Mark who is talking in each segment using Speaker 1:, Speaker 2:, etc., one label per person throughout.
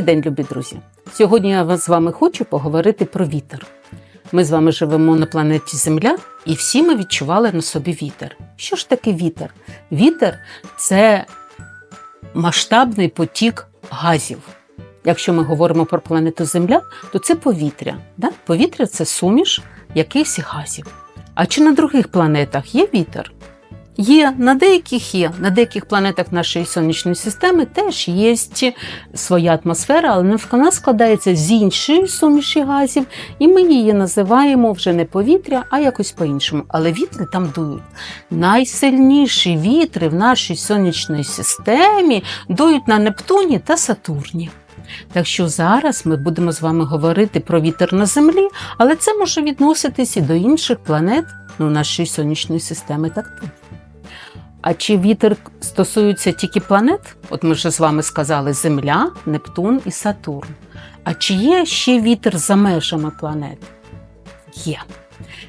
Speaker 1: Добрий день, любі друзі! Сьогодні я з вами хочу поговорити про вітер. Ми з вами живемо на планеті Земля, і всі ми відчували на собі вітер. Що ж таке вітер? Вітер це масштабний потік газів. Якщо ми говоримо про планету Земля, то це повітря. Да? Повітря це суміш якихось газів. А чи на других планетах є вітер? Є, на деяких є. На деяких планетах нашої сонячної системи теж є своя атмосфера, але вона складається з іншої суміші газів, і ми її називаємо вже не повітря, а якось по-іншому. Але вітри там дують. Найсильніші вітри в нашій сонячній системі дують на Нептуні та Сатурні. Так що зараз ми будемо з вами говорити про вітер на Землі, але це може відноситись і до інших планет ну, нашої сонячної системи так. А чи вітер стосується тільки планет? От ми вже з вами сказали Земля, Нептун і Сатурн. А чи є ще вітер за межами планет? Є.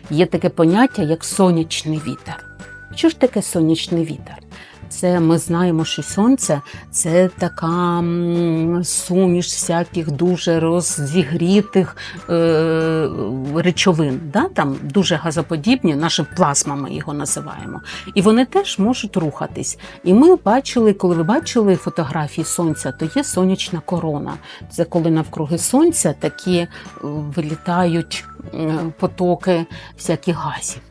Speaker 1: Є таке поняття, як сонячний вітер. Що ж таке сонячний вітер? Це ми знаємо, що сонце це така суміш всяких дуже розігрітих е, речовин. Да? Там дуже газоподібні, наші плазма ми його називаємо. І вони теж можуть рухатись. І ми бачили, коли ви бачили фотографії сонця, то є сонячна корона. Це коли навкруги сонця такі е, вилітають потоки всяких газів.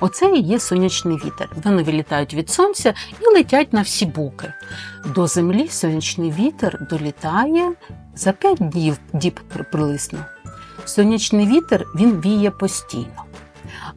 Speaker 1: Оце і є сонячний вітер. Вони вилітають від сонця і летять на всі боки. До землі сонячний вітер долітає за 5 днів діб приблизно. Сонячний вітер він віє постійно.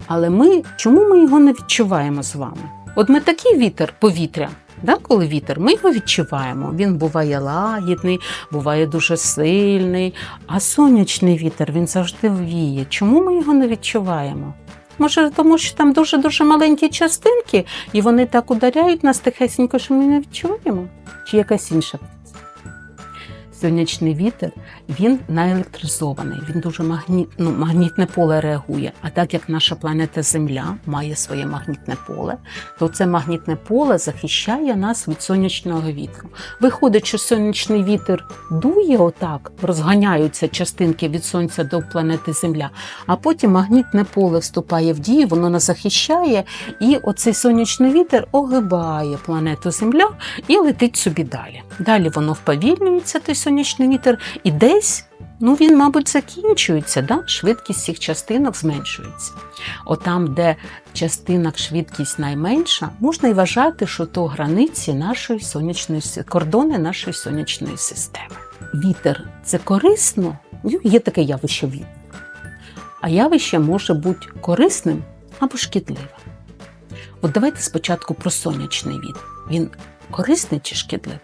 Speaker 1: Але ми чому ми його не відчуваємо з вами? От ми такий вітер, повітря, да, коли вітер, ми його відчуваємо. Він буває лагідний, буває дуже сильний, а сонячний вітер він завжди віє. Чому ми його не відчуваємо? Може, тому що там дуже-дуже маленькі частинки, і вони так ударяють нас тихесенько, що ми не відчуємо? Чи якась інша? Сонячний вітер він наелектризований, він дуже магніт, ну, магнітне поле реагує. А так як наша планета Земля має своє магнітне поле, то це магнітне поле захищає нас від сонячного вітру. Виходить, що сонячний вітер дує отак, розганяються частинки від сонця до планети Земля, а потім магнітне поле вступає в дію, воно нас захищає, і оцей сонячний вітер огибає планету Земля і летить собі далі. Далі воно вповільнюється, той сонячний вітер, і десь ну він, мабуть, закінчується. да? Швидкість цих частинок зменшується. Отам, де частинок швидкість найменша, можна і вважати, що то границі нашої сонячної кордони нашої сонячної системи. Вітер це корисно, Ну, є таке явище вітер. А явище може бути корисним або шкідливим. От давайте спочатку про сонячний вітер. Він корисний чи шкідливий?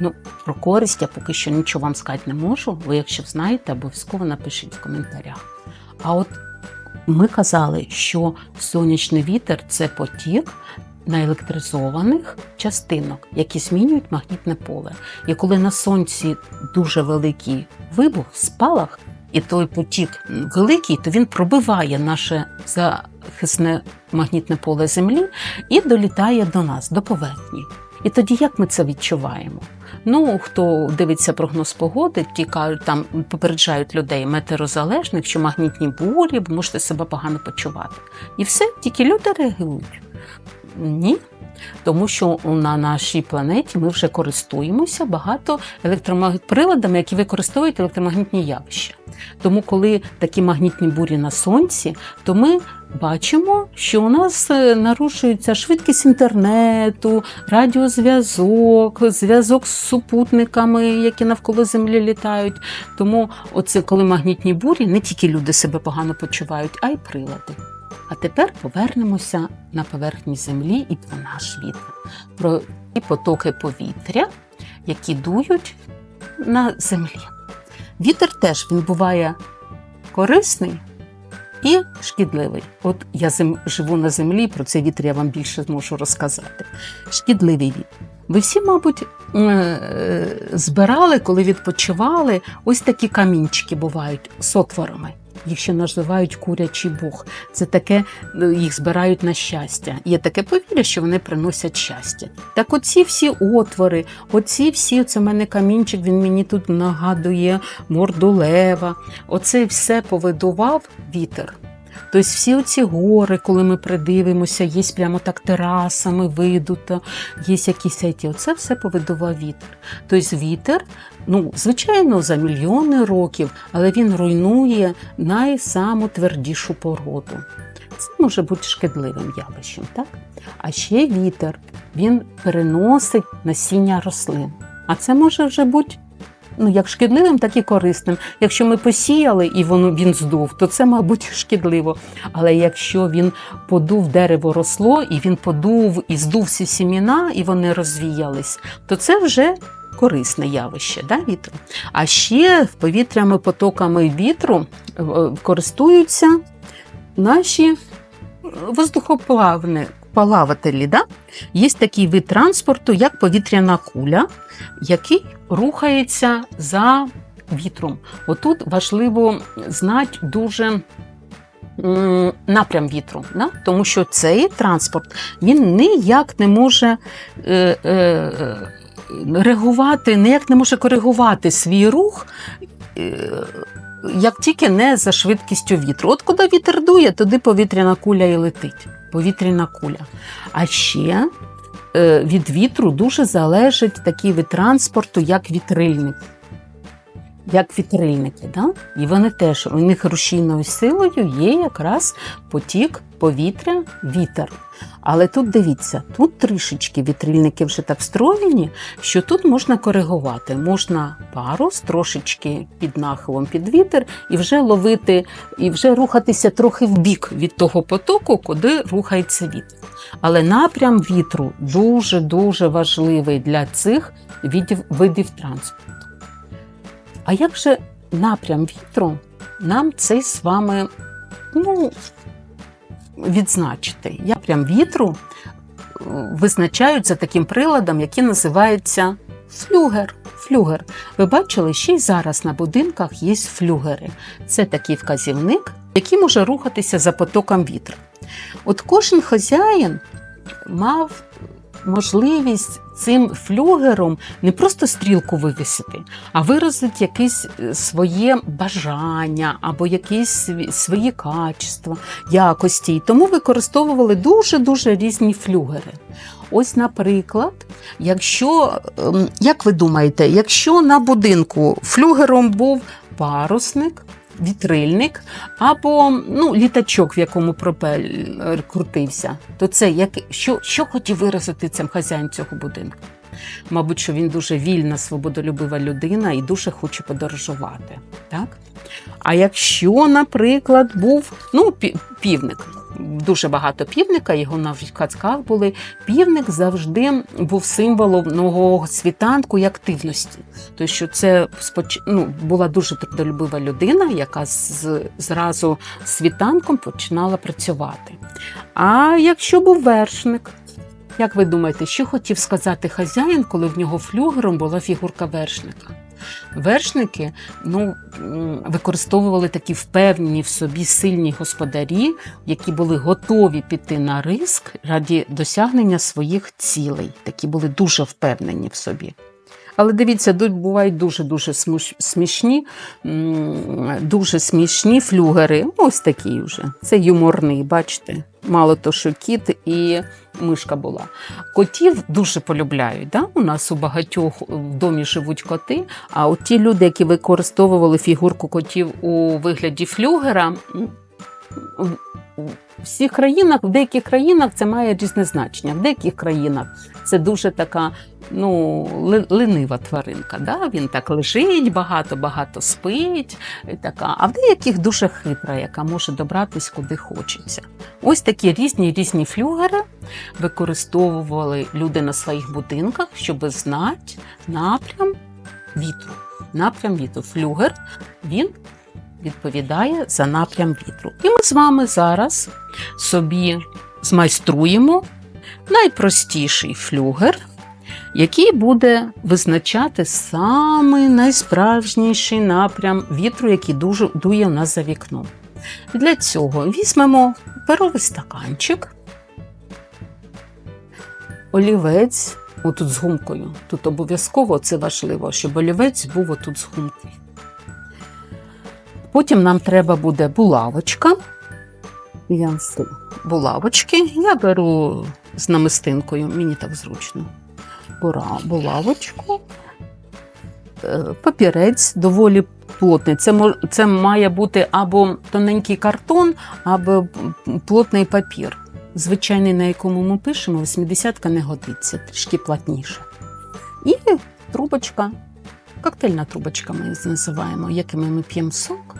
Speaker 1: Ну, про користь я поки що нічого вам сказати не можу. Ви, якщо знаєте, обов'язково напишіть в коментарях. А от ми казали, що сонячний вітер це потік наелектризованих частинок, які змінюють магнітне поле. І коли на сонці дуже великий вибух, спалах, і той потік великий, то він пробиває наше захисне магнітне поле Землі і долітає до нас, до поверхні. І тоді як ми це відчуваємо? Ну, хто дивиться прогноз погоди, ті кажуть, там попереджають людей метеорозалежних, що магнітні бурі, ви можете себе погано почувати. І все, тільки люди реагують. Ні. Тому що на нашій планеті ми вже користуємося багато електроприладами, які використовують електромагнітні явища. Тому, коли такі магнітні бурі на сонці, то ми бачимо, що у нас е, нарушується швидкість інтернету, радіозв'язок, зв'язок з супутниками, які навколо землі літають. Тому, оце коли магнітні бурі, не тільки люди себе погано почувають, а й прилади. А тепер повернемося на поверхні землі і про наш вітер, про ті потоки повітря, які дують на землі. Вітер теж він буває корисний і шкідливий. От я зим, живу на землі, про цей вітер я вам більше зможу розказати. Шкідливий вітер. Ви всі, мабуть, збирали, коли відпочивали, ось такі камінчики бувають з отворами. Їх ще називають курячий бог. Це таке, е, їх збирають на щастя. Є таке повір'я, що вони приносять щастя. Так оці всі отвори, оці всі, це в мене камінчик, він мені тут нагадує морду лева. Оце все повидував вітер. Тобто всі оці гори, коли ми придивимося, є прямо так терасами видуто, є якісь ті, оце все повидував вітер. Тобто вітер, ну, звичайно, за мільйони років, але він руйнує найсаму твердішу породу. Це може бути шкідливим явищем, так? А ще вітер він переносить насіння рослин. А це може вже бути ну, як шкідливим, так і корисним. Якщо ми посіяли і воно він здув, то це, мабуть, шкідливо. Але якщо він подув дерево росло, і він подув і здув сіміна, і вони розвіялись, то це вже корисне явище да, вітру. А ще повітрями потоками вітру е, користуються наші воздухоплавні плавателі. Да? Є такий вид транспорту, як повітряна куля, який рухається за вітром. Отут важливо знати дуже напрям вітру, да? тому що цей транспорт він ніяк не може. Е, е, Реагувати, ніяк не може коригувати свій рух, е, як тільки не за швидкістю вітру. От куди вітер дує, туди повітряна куля і летить. Повітряна куля. А ще від вітру дуже залежить такий вид транспорту, як вітрильник. Як вітрильники, да? і вони теж у них рушійною силою є якраз потік повітря, вітер. Але тут дивіться, тут трішечки вітрильники вже так встроєні, що тут можна коригувати. Можна парус трошечки під нахилом під вітер, і вже ловити, і вже рухатися трохи в бік від того потоку, куди рухається вітер. Але напрям вітру дуже-дуже важливий для цих видів, видів транспорту. А як же напрям вітру нам цей з вами ну, відзначити? Напрям вітру е, визначаються таким приладом, який називається флюгер. Флюгер. Ви бачили, ще й зараз на будинках є флюгери. Це такий вказівник, який може рухатися за потоком вітру. От кожен хазяїн мав можливість цим флюгером не просто стрілку вивісити, а виразити якесь е, своє бажання або якісь свої качества, якості. І тому використовували дуже-дуже різні флюгери. Ось, наприклад, якщо, ем, як ви думаєте, якщо на будинку флюгером був парусник, вітрильник або ну, літачок, в якому пропелер крутився, то це як, що, що хотів виразити цим хазяїн цього будинку? Мабуть, що він дуже вільна, свободолюбива людина і дуже хоче подорожувати. Так? А якщо, наприклад, був ну, півник, дуже багато півника, його навіть в казках були. Півник завжди був символом нового світанку і активності. Тобто, що це ну, була дуже трудолюбива людина, яка з... зразу з світанком починала працювати. А якщо був вершник, як ви думаєте, що хотів сказати хазяїн, коли в нього флюгером була фігурка вершника? Вершники ну, використовували такі впевнені в собі сильні господарі, які були готові піти на риск раді досягнення своїх цілей. Такі були дуже впевнені в собі. Але дивіться, тут бувають дуже-дуже смішні, дуже смішні флюгери. Ось такі вже. Це юморний, бачите. Мало то, що кіт і мишка була. Котів дуже полюбляють. Да? У нас у багатьох в домі живуть коти. А от ті люди, які використовували фігурку котів у вигляді флюгера, всіх країнах, в деяких країнах це має різне значення. В деяких країнах це дуже така ну, ленива тваринка. Да? Він так лежить, багато-багато спить. Така. А в деяких дуже хитра, яка може добратись куди хочеться. Ось такі різні різні флюгери використовували люди на своїх будинках, щоб знати напрям вітру. Напрям вітру. Флюгер він відповідає за напрям вітру. І ми з вами зараз собі змайструємо найпростіший флюгер, який буде визначати самий найсправжніший напрям вітру, який дуже дує у нас за вікном. Для цього візьмемо перовий стаканчик, олівець, отут з гумкою. Тут обов'язково це важливо, щоб олівець був отут з гумкою. Потім нам треба буде булавочка. Булавочки. Я беру з намистинкою, мені так зручно. Булавочку, Е, папірець доволі плотний. Це, це має бути або тоненький картон, або плотний папір. Звичайний, на якому ми пишемо, 80-ка не годиться, трішки плотніше. І трубочка, коктейльна трубочка ми її називаємо, якими ми п'ємо сок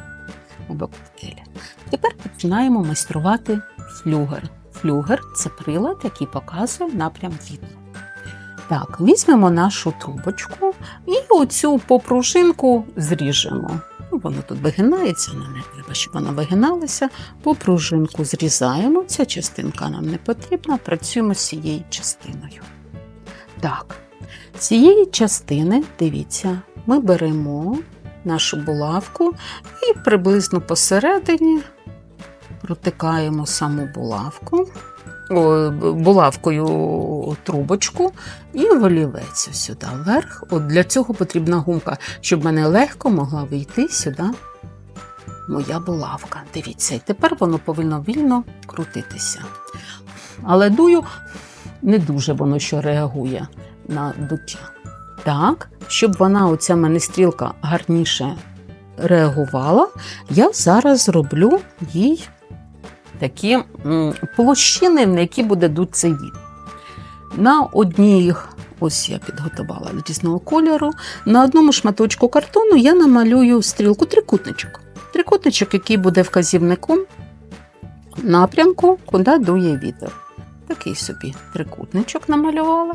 Speaker 1: або коктейлі. Тепер починаємо майструвати флюгер. Флюгер це прилад, який показує напрям вітру. Так, візьмемо нашу трубочку і оцю попружинку зріжемо. Ну, воно тут вигинається, нам не треба, щоб вона вигиналася. Попружинку зрізаємо. Ця частинка нам не потрібна, працюємо з цією частиною. Так, цієї частини, дивіться, ми беремо нашу булавку і приблизно посередині протикаємо саму булавку, булавкою трубочку і волівець сюди вверх. От для цього потрібна гумка, щоб мене легко могла вийти сюди моя булавка. Дивіться, і тепер воно повинно вільно крутитися. Але дую не дуже воно що реагує на дуття. Так, щоб вона, оця мене стрілка, гарніше реагувала, я зараз зроблю їй такі площини, на які буде дуть цей віт. На одній, ось я підготувала різного кольору, на одному шматочку картону я намалюю стрілку трикутничок. Трикутничок, який буде вказівником напрямку, куди дує вітер. Такий собі трикутничок намалювала.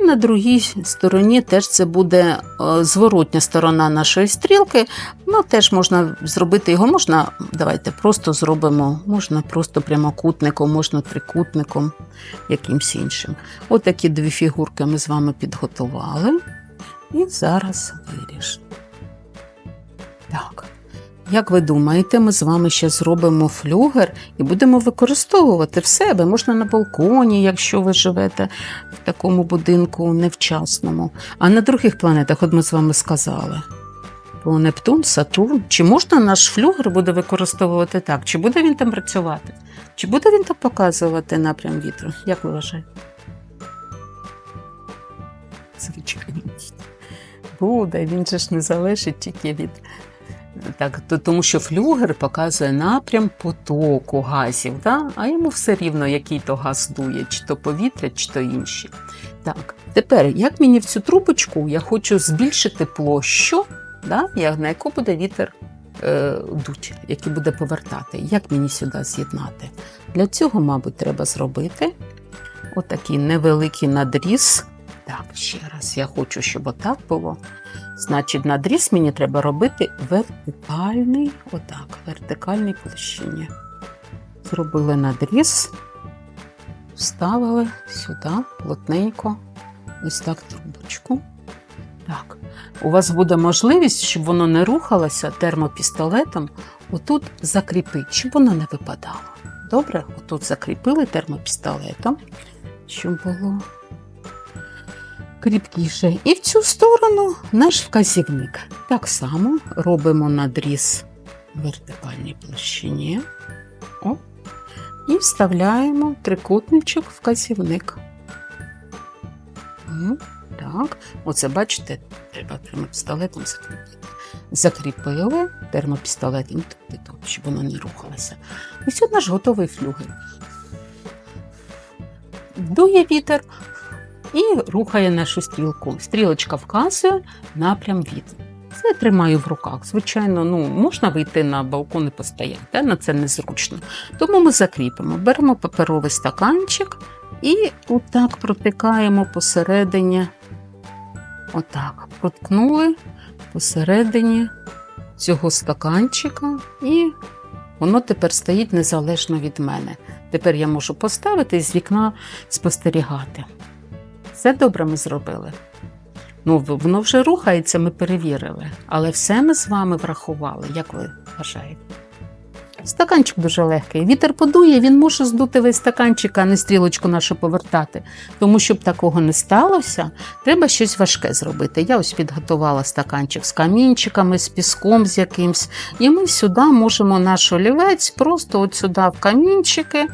Speaker 1: На другій стороні теж це буде е, зворотня сторона нашої стрілки. Ну, теж можна зробити його, можна, давайте просто зробимо, можна просто прямокутником, можна трикутником, якимсь іншим. От такі дві фігурки ми з вами підготували. І зараз виріжемо. Так. Як ви думаєте, ми з вами ще зробимо флюгер і будемо використовувати в себе, можна на балконі, якщо ви живете в такому будинку невчасному. А на других планетах, от ми з вами сказали. Про Нептун, Сатурн. Чи можна наш флюгер буде використовувати так? Чи буде він там працювати? Чи буде він там показувати напрям вітру? Як ви вважаєте? Звичайно. Буде, він же ж не залежить тільки від. Так, тому що флюгер показує напрям потоку газів, да? а йому все рівно, який то газ дує, чи то повітря, чи то інші. Так, тепер, як мені в цю трубочку я хочу збільшити площу, да? на яку буде вітер е, дуть, який буде повертати. Як мені сюди з'єднати? Для цього, мабуть, треба зробити отакий невеликий надріз. Так, ще раз, я хочу, щоб отак було. Значить, надріз мені треба робити вертикальний, отак, вертикальній площині. Зробили надріз, вставили сюди плотненько, ось так трубочку. Так, у вас буде можливість, щоб воно не рухалося термопістолетом, отут закріпити, щоб воно не випадало. Добре, отут закріпили термопістолетом, щоб було кріпкіше. І в цю сторону наш вказівник. Так само робимо надріз в вертикальній площині. О. І вставляємо трикутничок вказівник. Так, оце бачите, треба термопістолетом закріпити. Закріпили термопістолетом, тобто, щоб воно не рухалося. І це наш готовий флюгер. Дує вітер, і рухає нашу стрілку. Стрілочка вказує напрям вітру. Це тримаю в руках. Звичайно, ну можна вийти на балкон і постояти, на це незручно. Тому ми закріпимо. Беремо паперовий стаканчик і отак протикаємо посередині. Отак, проткнули посередині цього стаканчика, і воно тепер стоїть незалежно від мене. Тепер я можу поставити і з вікна спостерігати Все добре ми зробили. Ну, воно вже рухається, ми перевірили. Але все ми з вами врахували, як ви вважаєте? Стаканчик дуже легкий. Вітер подує, він може здути весь стаканчик, а не стрілочку нашу повертати. Тому, щоб такого не сталося, треба щось важке зробити. Я ось підготувала стаканчик з камінчиками, з піском з якимсь. І ми сюди можемо наш олівець просто от сюди в камінчики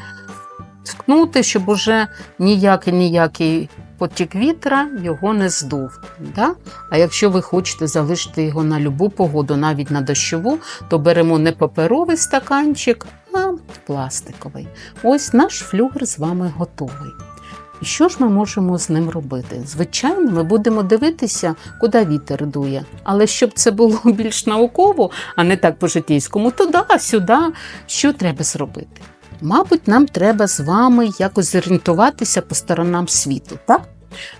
Speaker 1: ткнути, щоб уже ніякий ніякий потік вітра його не здув. Да? А якщо ви хочете залишити його на любу погоду, навіть на дощову, то беремо не паперовий стаканчик, а пластиковий. Ось наш флюгер з вами готовий. І що ж ми можемо з ним робити? Звичайно, ми будемо дивитися, куди вітер дує. Але щоб це було більш науково, а не так по-житейському, туди, сюди, що треба зробити? Мабуть, нам треба з вами якось зорієнтуватися по сторонам світу. Так?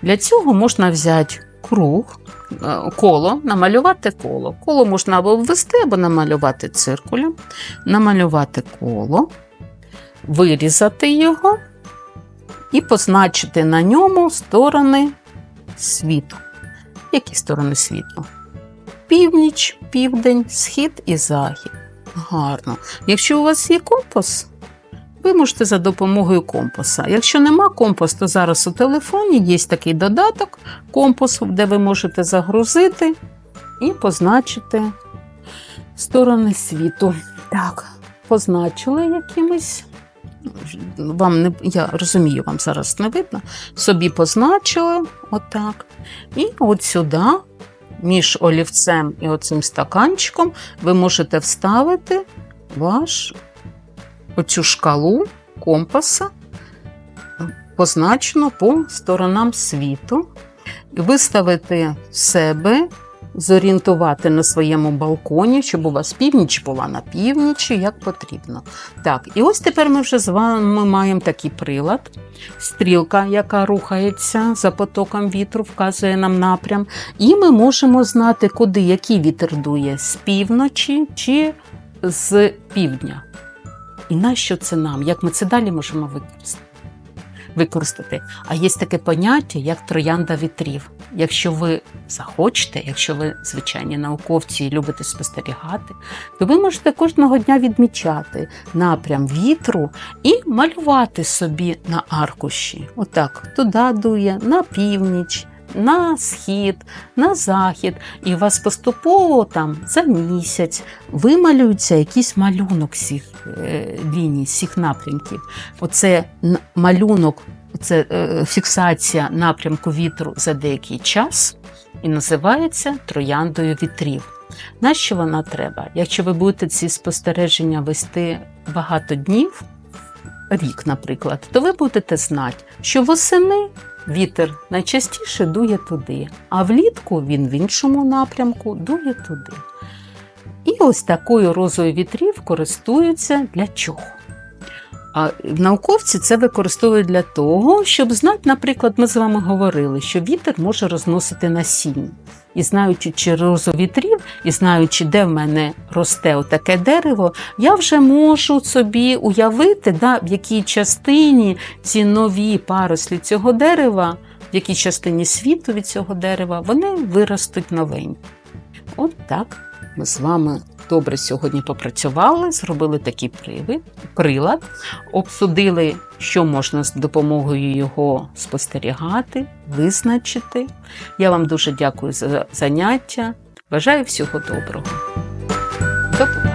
Speaker 1: Для цього можна взяти круг, е, коло, намалювати коло. Коло можна або обвести, або намалювати циркулем, намалювати коло, вирізати його і позначити на ньому сторони світу. Які сторони світу? Північ, південь, схід і захід. Гарно. Якщо у вас є компас, ви можете за допомогою компаса. Якщо нема компасу, то зараз у телефоні є такий додаток компас, де ви можете загрузити і позначити сторони світу. Так, позначили якимось. Вам не я розумію, вам зараз не видно. Собі позначили отак. І от сюди, між олівцем і оцим стаканчиком, ви можете вставити ваш оцю шкалу компаса, позначено по сторонам світу, виставити себе, зорієнтувати на своєму балконі, щоб у вас північ була на північі, як потрібно. Так, і ось тепер ми вже з вами маємо такий прилад. Стрілка, яка рухається за потоком вітру, вказує нам напрям. І ми можемо знати, куди який вітер дує з півночі чи з півдня. І нащо це нам? Як ми це далі можемо використати? А є таке поняття, як троянда вітрів. Якщо ви захочете, якщо ви звичайні науковці і любите спостерігати, то ви можете кожного дня відмічати напрям вітру і малювати собі на аркуші. Отак, туди дує, на північ. На схід, на захід, і у вас поступово там за місяць вималюється якийсь малюнок всіх е, ліній, всіх напрямків. Оце малюнок, це е, фіксація напрямку вітру за деякий час і називається трояндою вітрів. Нащо вона треба? Якщо ви будете ці спостереження вести багато днів, рік, наприклад, то ви будете знати, що восени вітер найчастіше дує туди, а влітку він в іншому напрямку дує туди. І ось такою розою вітрів користуються для чого? А науковці це використовують для того, щоб знати, наприклад, ми з вами говорили, що вітер може розносити насіння. І знаючи чи розу вітрів, і знаючи, де в мене росте отаке дерево, я вже можу собі уявити, да, в якій частині ці нові парослі цього дерева, в якій частині світу від цього дерева, вони виростуть новенькі. От так ми з вами добре сьогодні попрацювали, зробили такий прилад, обсудили, що можна з допомогою його спостерігати, визначити. Я вам дуже дякую за заняття. Бажаю всього доброго. До.